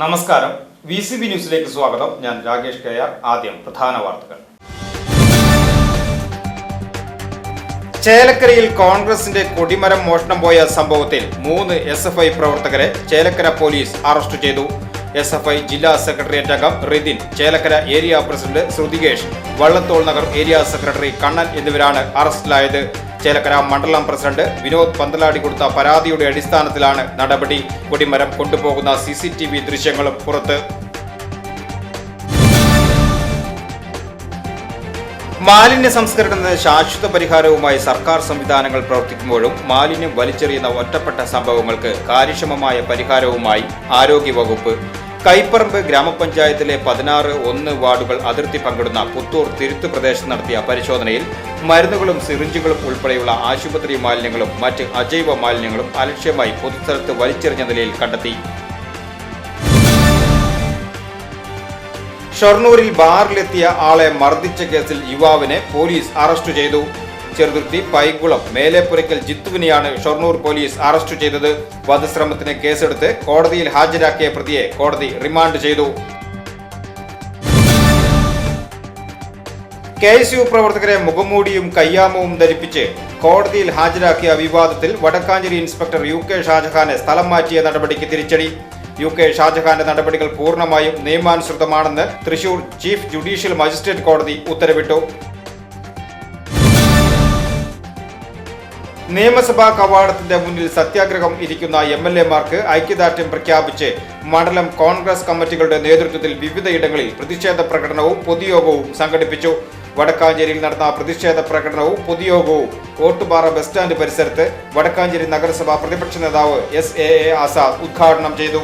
നമസ്കാരം. V C B ന്യൂസിലേക്ക് സ്വാഗതം. ഞാൻ രാകേഷ് കെ ആർ. ആദ്യം പ്രധാന വാർത്തകൾ. ചേലക്കരയിൽ കോൺഗ്രസിന്റെ കൊടിമരം മോഷണം പോയ സംഭവത്തിൽ മൂന്ന് എസ് എഫ് ഐ പ്രവർത്തകരെ ചേലക്കര പോലീസ് അറസ്റ്റ് ചെയ്തു. എസ് എഫ് ഐ ജില്ലാ സെക്രട്ടേറിയറ്റ് അംഗം Ridhin Chelakkara area president Shruthikesh Vallathol Nagar area secretary Kannan എന്നിവരാണ് അറസ്റ്റിലായത്. ചേലക്കര മണ്ഡലം പ്രസിഡന്റ് വിനോദ് പന്തലാടി കൊടുത്ത പരാതിയുടെ അടിസ്ഥാനത്തിലാണ് നടപടി. കൊടിമരം കൊണ്ടുപോകുന്ന സി സി ടി വി ദൃശ്യങ്ങളും പുറത്ത്. മാലിന്യ സംസ്കരണത്തിന് ശാശ്വത പരിഹാരവുമായി സർക്കാർ സംവിധാനങ്ങൾ പ്രവർത്തിക്കുമ്പോഴും മാലിന്യം വലിച്ചെറിയുന്ന ഒറ്റപ്പെട്ട സംഭവങ്ങൾക്ക് കാര്യക്ഷമമായ പരിഹാരവുമായി ആരോഗ്യവകുപ്പ് കൈപ്പറമ്പ് ഗ്രാമപഞ്ചായത്തിലെ പതിനാറ് ഒന്ന് വാർഡുകൾ അതിർത്തി പങ്കിടുന്ന പുത്തൂർ തിരുത്ത് പ്രദേശത്ത് നടത്തിയ പരിശോധനയിൽ മരുന്നുകളും സിറിഞ്ചുകളും ഉൾപ്പെടെയുള്ള ആശുപത്രി മാലിന്യങ്ങളും മറ്റ് അജൈവ മാലിന്യങ്ങളും അലക്ഷ്യമായി പൊതുസ്ഥലത്ത് വലിച്ചെറിഞ്ഞ നിലയിൽ കണ്ടെത്തി. ഷൊർണൂരിൽ ബാറിലെത്തിയ ആളെ മർദ്ദിച്ച കേസിൽ യുവാവിനെ പോലീസ് അറസ്റ്റ് ചെയ്തു. ചെറുതുരുത്തി പൈകുളം മേലേപ്പുരയ്ക്കൽ ജിത്തുവിനെയാണ് ഷൊർണൂർ പോലീസ് അറസ്റ്റ് ചെയ്തത്. വധശ്രമത്തിന് കേസെടുത്ത് കോടതിയിൽ ഹാജരാക്കിയ പ്രതിയെ കോടതി റിമാൻഡ് ചെയ്തു. കെ എസ് യു പ്രവർത്തകരെ മുഖംമൂടിയും കയ്യാമവും ധരിപ്പിച്ച് കോടതിയിൽ ഹാജരാക്കിയ വിവാദത്തിൽ വടക്കാഞ്ചേരി ഇൻസ്പെക്ടർ യു കെ ഷാജഹാനെ സ്ഥലം മാറ്റിയ നടപടിക്ക് തിരിച്ചടി. യു കെ ഷാജഹാന്റെ നടപടികൾ പൂർണമായും നിയമാനുസൃതമാണെന്ന് തൃശൂർ ചീഫ് ജുഡീഷ്യൽ മജിസ്ട്രേറ്റ് കോടതി ഉത്തരവിട്ടു. നിയമസഭാ കവാടത്തിന്റെ മുന്നിൽ സത്യാഗ്രഹം ഇരിക്കുന്ന എം എൽ എമാർക്ക് ഐക്യദാർഢ്യം പ്രഖ്യാപിച്ച് മണ്ഡലം കോൺഗ്രസ് കമ്മിറ്റികളുടെ നേതൃത്വത്തിൽ വിവിധയിടങ്ങളിൽ പ്രതിഷേധ പ്രകടനവും പൊതുയോഗവും സംഘടിപ്പിച്ചു. വടക്കാഞ്ചേരിയിൽ നടന്ന പ്രതിഷേധ പ്രകടനവും പൊതുയോഗവും ഓട്ടുപാറ ബസ് സ്റ്റാൻഡ് പരിസരത്ത് വടക്കാഞ്ചേരി നഗരസഭാ പ്രതിപക്ഷ നേതാവ് എസ് എ എ ആസാദ് ഉദ്ഘാടനം ചെയ്തു.